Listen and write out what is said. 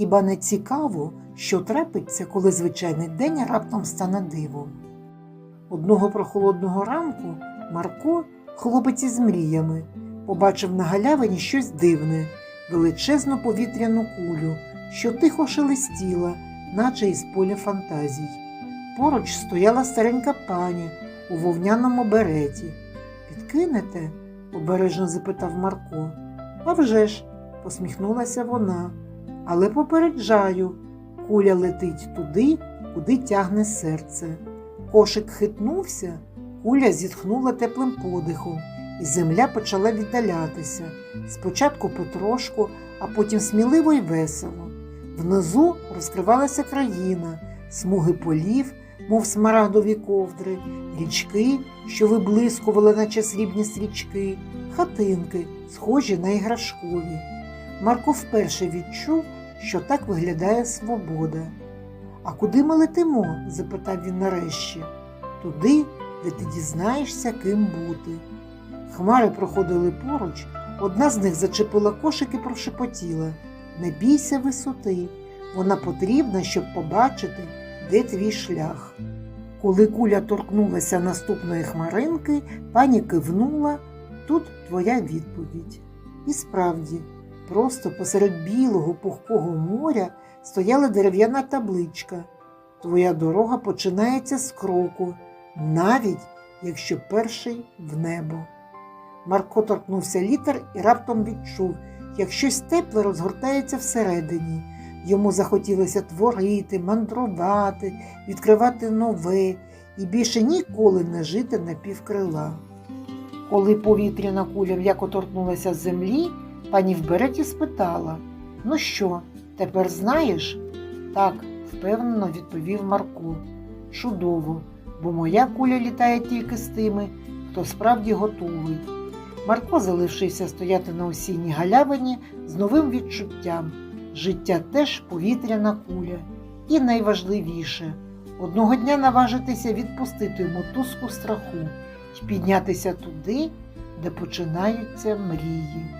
Хіба не цікаво, що трапиться, коли звичайний день раптом стане дивом? Одного прохолодного ранку Марко, хлопець із мріями, побачив на галявині щось дивне, величезну повітряну кулю, що тихо шелестіла, наче із поля фантазій. Поруч стояла старенька пані у вовняному береті. Підкинете? обережно запитав Марко. «А вже ж», – посміхнулася вона. Але попереджаю, куля летить туди, куди тягне серце. Кошик хитнувся, куля зітхнула теплим подихом, і земля почала віддалятися. Спочатку потрошку, а потім сміливо й весело. Внизу розкривалася країна, смуги полів, мов смарагдові ковдри, річки, що виблискували, наче срібні стрічки, хатинки, схожі на іграшкові. Марко вперше відчув, що так виглядає свобода. А куди ми летимо? запитав він нарешті. Туди, де ти дізнаєшся, ким бути. Хмари проходили поруч, одна з них зачепила кошик і прошепотіла Не бійся висоти, вона потрібна, щоб побачити, де твій шлях. Коли куля торкнулася наступної хмаринки, пані кивнула тут твоя відповідь. І справді, просто посеред білого пухкого моря стояла дерев'яна табличка. Твоя дорога починається з кроку, навіть якщо перший в небо. Марко торкнувся літер і раптом відчув, як щось тепле розгортається всередині. Йому захотілося творити, мандрувати, відкривати нове і більше ніколи не жити на півкрила. Коли повітряна куля м'яко торкнулася землі, пані в береті спитала Ну що, тепер знаєш? Так, впевнено відповів Марко. Чудово, бо моя куля літає тільки з тими, хто справді готовий. Марко залишився стояти на осінній галявині з новим відчуттям. Життя теж повітряна куля. І найважливіше одного дня наважитися відпустити мотузку страху і піднятися туди, де починаються мрії.